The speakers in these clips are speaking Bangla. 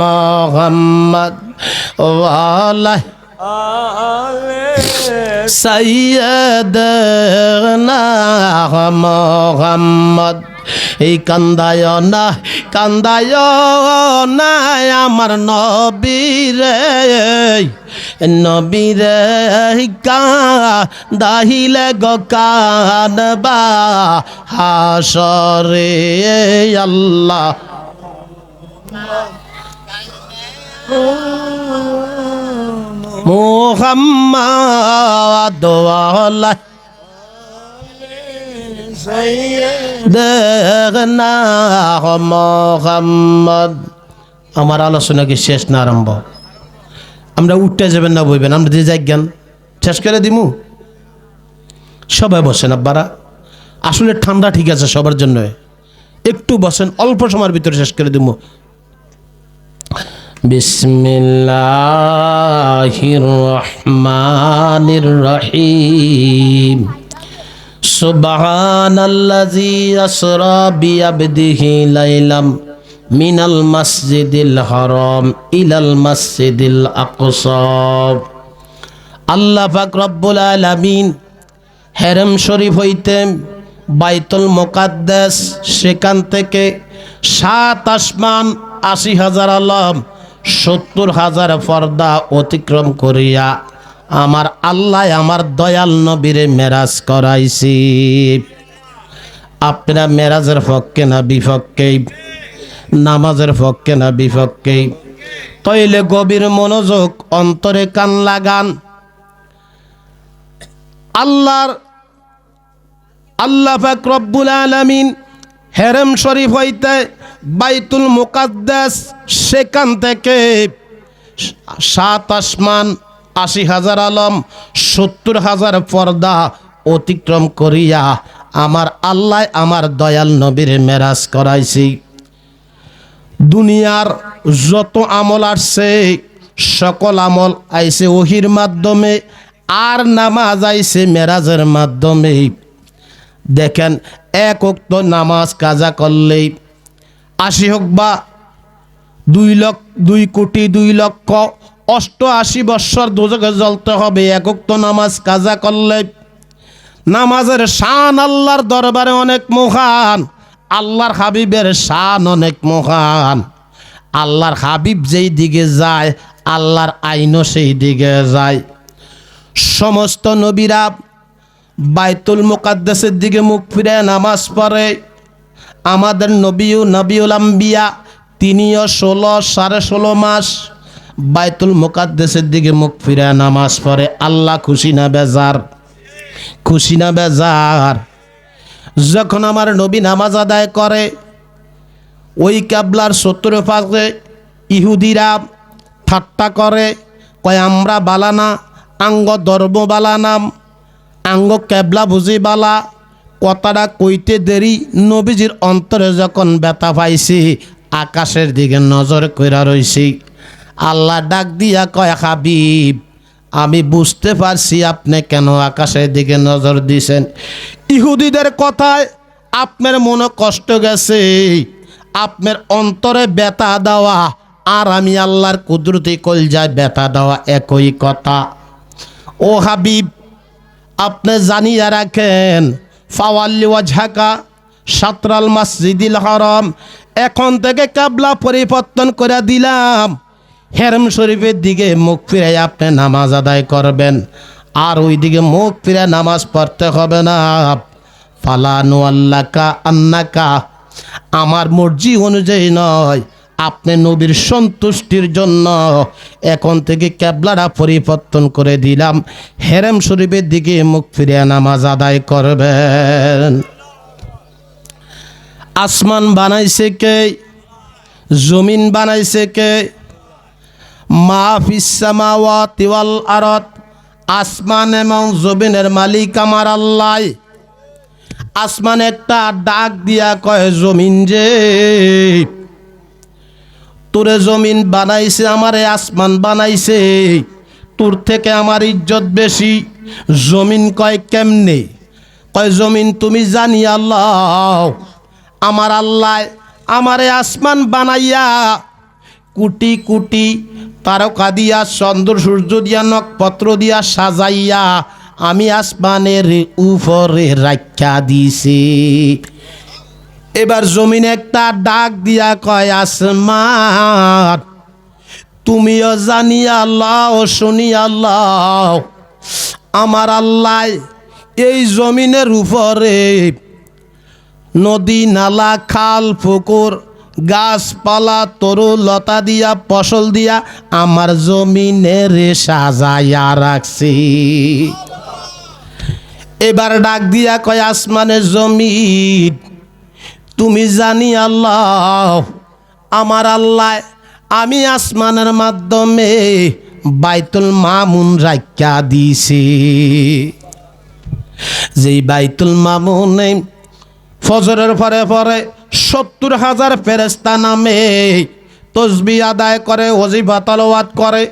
মোহাম্মদ ওয়ালা সৈয়দনা মোহাম্মদ এই কান্দায় না কান্দায় না আমার নবীরে। নবীরে দাহিলে গো কানবা হাসরে আল্লাহ। মোহাম্মদ মোহাম্মদ। আমার আলোচনা কি শেষ না আরম্ভ? আমরা উঠতে যাবেন না বইবেন, আমরা যে যাই জ্ঞান শেষ করে দিমু? সবাই বসেন আব্বারা। আসলে ঠান্ডা ঠিক আছে সবার জন্য। একটু বসেন, অল্প সময়ের ভিতরে শেষ করে দিমু। বিসমিল্লাহির রহমানির রহিম সুবহানাল্লাযী আসরা বিআবদিহি লাইলাম মিনাল মসজিদিল হারাম ইলাল মসজিদিল আকসা। আল্লাহ পাক রব্বুল আলামিন হেরম শরীফ হইতে বাইতুল মোকাদ্দেস সেখান থেকে সাত আসমান আশি হাজার আলম সত্তর হাজার পর্দা অতিক্রম করিয়া আমার আল্লাহ আমার দয়াল নবীরে মেরাজ করাইছি। আপনারা মেরাজের পক্ষে না বিপক্ষে? নামাজের পক্ষে না বিপক্ষে? তৈলে গভীর মনোযোগ, অন্তরে কান লাগান। আল্লাহর, আল্লাহ পাক রব্বুল আলামিন হেরেম শরীফ হইতে বাইতুল মুকাদ্দাস সেখান থেকে সাত আসমান, আশি হাজার আলম, সত্তর হাজার পর্দা অতিক্রম করিয়া আমার আল্লাহ আমার দয়াল নবীর মেরাজ করাইছি। দুনিয়ার যত আমল আসছে, সকল আমল আইছে ওহির মাধ্যমে, আর নামাজ আইছে মেরাজের মাধ্যমে। দেখেন, এক উক্ত নামাজ কাজা করলেই আশি হোক বা দুই লক্ষ, দুই কোটি, দুই লক্ষ, অষ্টআশি বৎসর দুজকে জ্বলতে হবে। এক উক্ত নামাজ কাজা করলে নামাজের শান আল্লাহর দরবারে অনেক মহান, আল্লাহর হাবিবের শান অনেক মহান। আল্লাহর হাবিব যেই দিকে যায়, আল্লাহর আইনও সেই দিকে যায়। সমস্ত নবীরা বাইতুল মুকাদ্দাসের দিকে মুখ ফিরে নামাজ পড়ে। আমাদের নবীও নবীউল আম্বিয়া, তিনিও ষোলো সাড়ে ষোলো মাস বাইতুল মুকাদ্দাসের দিকে মুখ ফিরে নামাজ পড়ে। আল্লাহ খুশি না বেজার? খুশি না বেজার? যখন আমার নবী নামাজ আদায় করে, ওই ক্যাবলার সত্তর পাশে ইহুদিরা ঠাট্টা করে, কয়, আমরা বালানা আঙ্গ দর্ব বালানাম আঙ্গ ক্যাবলা বুঝি বালা। কথাটা কইতে দেরি, নবীজির অন্তরে যখন ব্যথা পাইছি, আকাশের দিকে নজর কইরা রইছি। আল্লাহ ডাক দিয়া কয়, হাবিব, আমি বুঝতে পারছি আপনি কেন আকাশের দিকে নজর দিছেন। ইহুদিদের কথায় আপনার মনে কষ্ট গেছে, আপনার অন্তরে ব্যথা দেওয়া, আর আমি আল্লাহর কুদরতি কলজায় ব্যথা দেওয়া একই কথা। ও হাবিব, আপনি জানিয়ে রাখেন ফাওয়াল্লি ওয়াজহাকা সাতরাল মসজিদিল হরম। এখন থেকে কাবলা পরিবর্তন করে দিলাম। হেরম শরীফের দিকে মুখ ফিরে আপনি নামাজ আদায় করবেন। আর ওই দিকে মুখ ফিরে নামাজ পড়তে হবে না। ফালানু আল্লাকা আন্নাকা। আমার মর্জি অনুযায়ী নয়। আপনি নবীর সন্তুষ্টির জন্য এখন থেকে ক্যাবলাটা পরিবর্তন করে দিলাম। হেরেম শরীফের দিকে মুখ ফিরিয়ে নামাজ আদায় করবেন। আসমান বানাইছে কে? জমিন বানাইছে কে? মা ফিসামাওয়াতি ওয়াল আরত আসমান এবং জমিনের মালিক আমার আল্লাহ। আসমান একটা ডাক দিয়া কয়, জমিন যে তোরে জমিন বানাইছে, আমারে আসমান বানাইছে। তোর থেকে আমার ইজ্জত বেশি। জমিন কয় কেমনে? কয়, জমিন তুমি জানি আল্লাহ। আমার আল্লাহ আমারে আসমান বানাইয়া কুটি কুটি তারকা দিয়া, চন্দ্র সূর্য দিয়া, নক্ষত্র দিয়া সাজাইয়া আমি আসমানের উপরে রাখা দিছি এবার জমিন একটা ডাক দিয়া কয়, আসমান, তুমিও জানি আল্লাহ শুনি আল্লাহ আমার আল্লাহ এই জমিনের উপরে নদী, নালা, খাল, পুকুর, গাছপালা, তরু, লতা দিয়া, ফসল দিয়া আমার জমিনের সাজাইয়া রাখছি। এবার ডাক দিয়া কয়, আসমানের জমিন তুমি জানি আল্লাহ, আমার আল্লাহ, আমি আসমানের মাধ্যমে বাইতুল মামুন রাখা দিছি যেই বাইতুল মামুনে ফজরের পরে পরে সত্তর হাজার ফেরেস্তা নামে তসবি আদায় করে, ওজিফা তলওয়াত করে।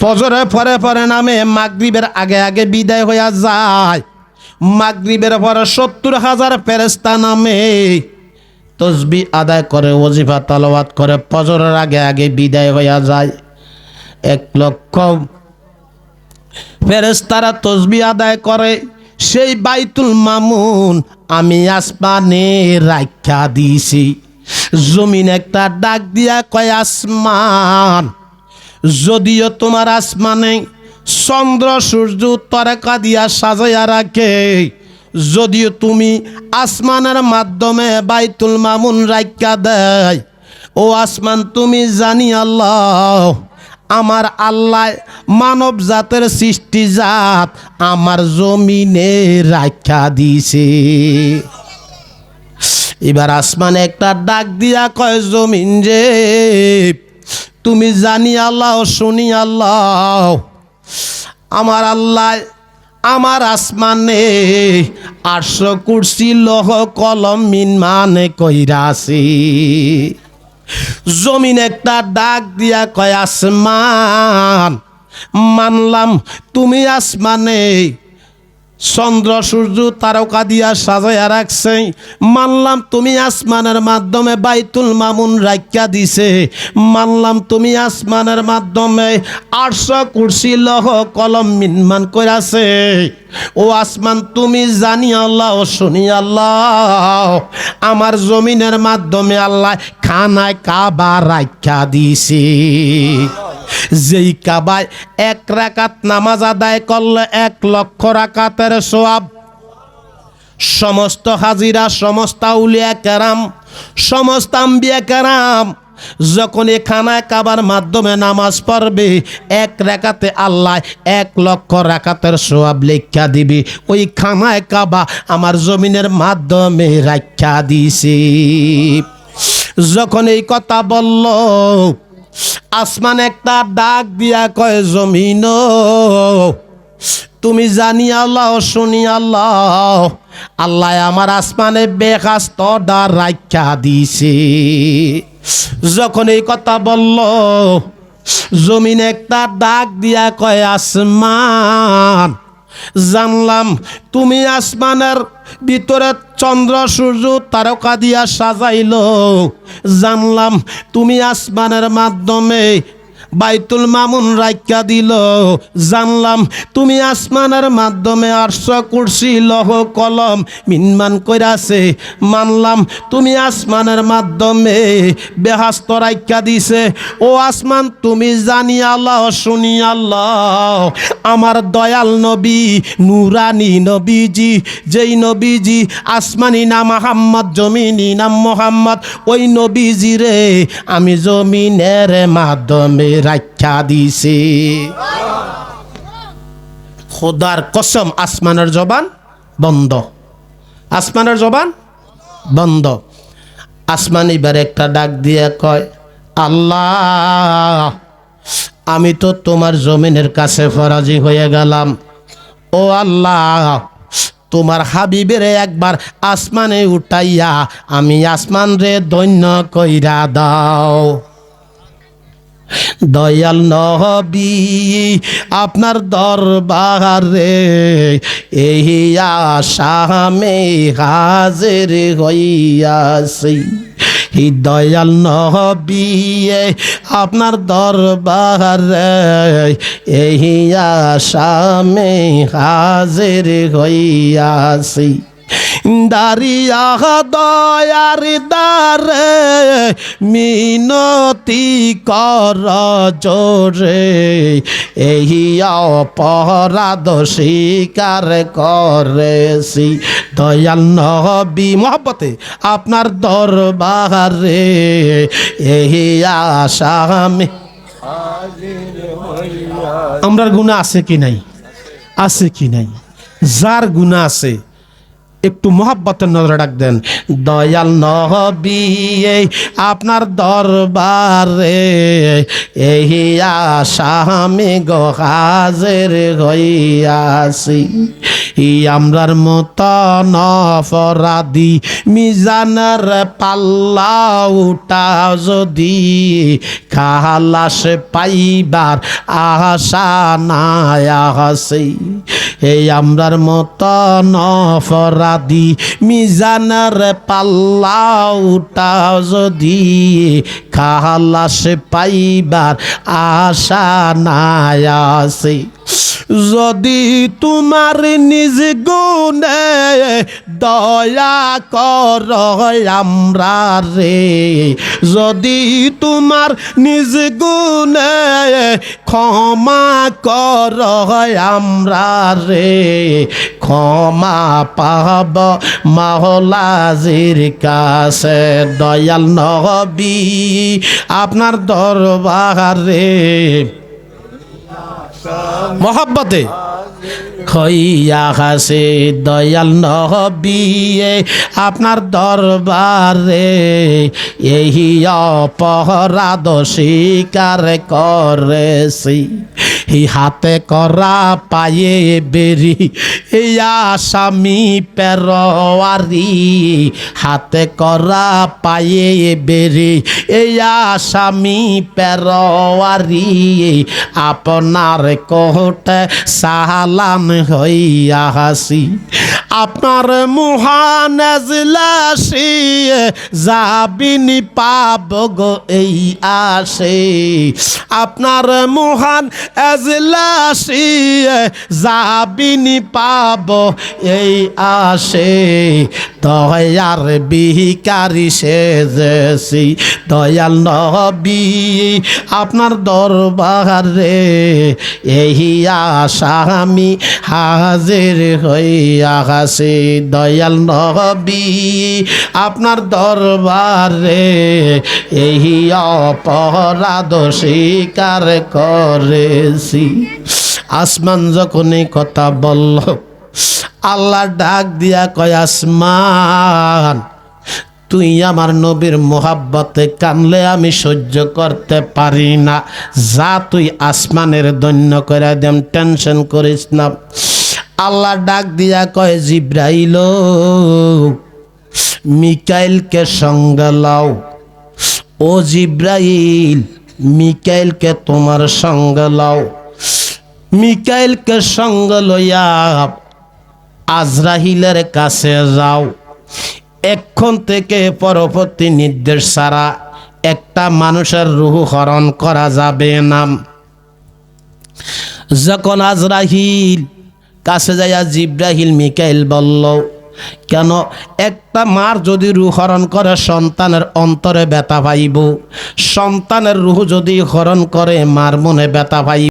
ফজরের পরে পরে নামে মাগরিবের আগে আগে বিদায় হইয়া যায়। মাগরিবের পরে সত্তর হাজার ফেরেস্তা নামে তসবি আদায় করে ওজিফা তলওয়াত করে, ফজরের আগে আগে বিদায় হইয়া যায়। এক লক্ষ ফেরেস্তারা তসবি আদায় করে, সেই বাইতুল মামুন আমি আসমানে রাখা দিছি জমিন একটা ডাক দিয়া কয়, আসমান, যদিও তোমার আসমানে চন্দ্র, সূর্য তরকা দিয়া সাজাইয়া রাখে। যদিও তুমি আসমানের মাধ্যমে বাইতুল মামুন রাখা দেয়, ও আসমান তুমি জানি আল্লাহ, আমার আল্লাহ মানব জাতের সৃষ্টি জাত, আমার জমিনে রাখা দিছে এবার আসমানে একটা ডাক দিয়া কয়, জমিন যে তুমি জানি আল্লাহ, শুনি আল্লাহ। আমার আল্লাহ, আমার আসমানে আটশো কুর্সি লহ কলম মিন মানে কইরাছি জমিন একটা ডাক দিয়া কয় আসমান, মানলাম তুমি আসমানে চন্দ্র, সূর্য, তারকা দিয়া সাজাইয়া রাখছে। মানলাম তুমি আসমানের মাধ্যমে বাইতুল মামুন রাখিয়া দিছে। মানলাম তুমি আসমানের মাধ্যমে আটশো কুর্সি লহ কলম মিনমান করাছে ও আসমান, তুমি জানি আল্লাহ শুনি আল্লাহ আমার জমিনের মাধ্যমে আল্লাহ খানায় কাবা রাখা দিছে। যেই কাবায় এক রাকাত নামাজ আদায় করলে এক লক্ষ রাকাতের সোয়াব। সমস্ত হাজিরা, সমস্ত আউলিয়া কেরাম, সমস্ত আম্বিয়া কেরাম যখন এ কাবার মাধ্যমে নামাজ পড়বে, এক রেখাতে আল্লাহ এক লক্ষ রাকাতের সোয়াব লেখা দিবি। ওই খানায় কাবা আমার জমিনের মাধ্যমে রাখা দিছে। যখন এই কথা বলল আসমান একটা ডাক দিয়া কয় জমিন তুমি জানি আল্লাহ, শুনি আল্লাহ। আল্লাহ আমার আসমানে বেকাস্ত ডার রাখা দিছে। যখন এই কথা বলল, জমিন একটা ডাক দিয়া কয়, আসমান। জানলাম তুমি আসমানের ভিতরে চন্দ্র সূর্য তারকা দিয়া সাজাইল। জানলাম তুমি আসমানের মাধ্যমে বাইতুল মামুন রাখা দিল। জানলাম, তুমি আসমানের মাধ্যমে আটশো কুর্সি, লহ, কলম, মিনমান কইরাছে। মানলাম, তুমি আসমানের মাধ্যমে বেহাস্ত রাখা দিছে। ও আসমান, তুমি জানি আল্লাহ, শুনি আল্লাহ। আমার দয়াল নবী, নুরানি নবীজি, যেই নবীজি, আসমানি নাম মোহাম্মদ, জমিনি নাম মোহাম্মদ, ওই নবীজি রে। আমি জমিনের মাধ্যমে রাখা দিছে। খোদার কসম, আসমানের জবান বন্ধ। আসমানের জবান বন্ধ। আসমান এবার একটা ডাক দিয়ে কয়, আল্লাহ, আমি তো তোমার জমিনের কাছে ফরাজি হয়ে গেলাম। ও আল্লাহ, তোমার হাবিবের একবার আসমানে উঠাইয়া আমি আসমান রে দৈন্য কইরা দাও। দয়াল নবী, আপনার দরবারে এই আশামে হাজির হইয়াছি। হি দয়াল নবী, আপনার দরবারে এই আসামে হাজির হইয়াছি। দারিয়া দয়ার দারে মিনতি কর জোরে। এই অপরাধ স্বীকার করেছি। দয়াল নবী মহব্বতে, আপনার দরবারে। এই আসামে আমরার গুণা আছে কি নাই? আছে কি নাই? যার গুণা আছে একটু মহাব্বতের নজরে ডাক দেন। দয়াল নহবি আপনার দরবারে এই আসামে গহাজের হাজের হইয়াছি। আমরার মত নফরাদি মিজানের পাল্লা উঠা যদি খালাস পাইবার আশা নাই আসে এই আমরার মত নফরাদি মিজানের পাল্লা উঠা যদি খালাস পাইবার আশা নাই আসে যদি তোমার নিজ গুণে দয়া কর আমরা রে, যদি তোমার নিজ গুণে ক্ষমা কর আমরা রে, ক্ষমা পাব মহলাজির কাছে দয়াল নবী আপনার দরবারে। মহাব্বতে। খইয়া হাসে দয়াল নহবিয়ে আপনার দরবারে এই অপরাধ স্বীকার করেছি। এই হাতে করা পায়ে বেরি, এই আসামি পেরোয়ারি। হাতে করা পায়ে বেরি, এই আসামি পেরোয়ারি। আপনার কোহটে সালাম হইয়া হাসি আপনার মহান যাবিনি পাব গো এই আসে আপনার মহান এজলাসি যাবিনি পাব এই আসে দয়ার বিহিকারি সেজেছি। দয়াল নবী, আপনার দরবারে এই আশা আমি হাজির হইয়া হাসি দয়াল নবী, আপনার দরবারে এই অপরাধ স্বীকার করেছি। আসমান যখন এই কথা বলল, আল্লাহ ডাক দিয়া কয়, আসমান, তুই আমার নবীর মোহাব্বতে কানলে আমি সহ্য করতে পারি না। যা তুই আসমানের দৈন্য করে দেম, টেনশন করিস না। আল্লাহ ডাক দিয়া কয়, জিব্রাইল, মিকাইলকে সঙ্গে লাও। ও জিব্রাইল মিকাইলকে তোমার সঙ্গে লাও। মিকাইলকে সঙ্গে লইয়া আজরাহিলের কাছে যাও। এখন থেকে পরবর্তী নির্দেশ ছাড়া একটা মানুষের রুহ হরণ করা যাবে না। যখন আজরাহিল কাছে যাইয়া জিব্রাহিল মিকাইল বলল কেন একটা মার যদি রু হরণ করে, সন্তানের অন্তরে ব্যথা পাইব। সন্তানের রুহ যদি হরণ করে, মার মনে ব্যথা পাইব।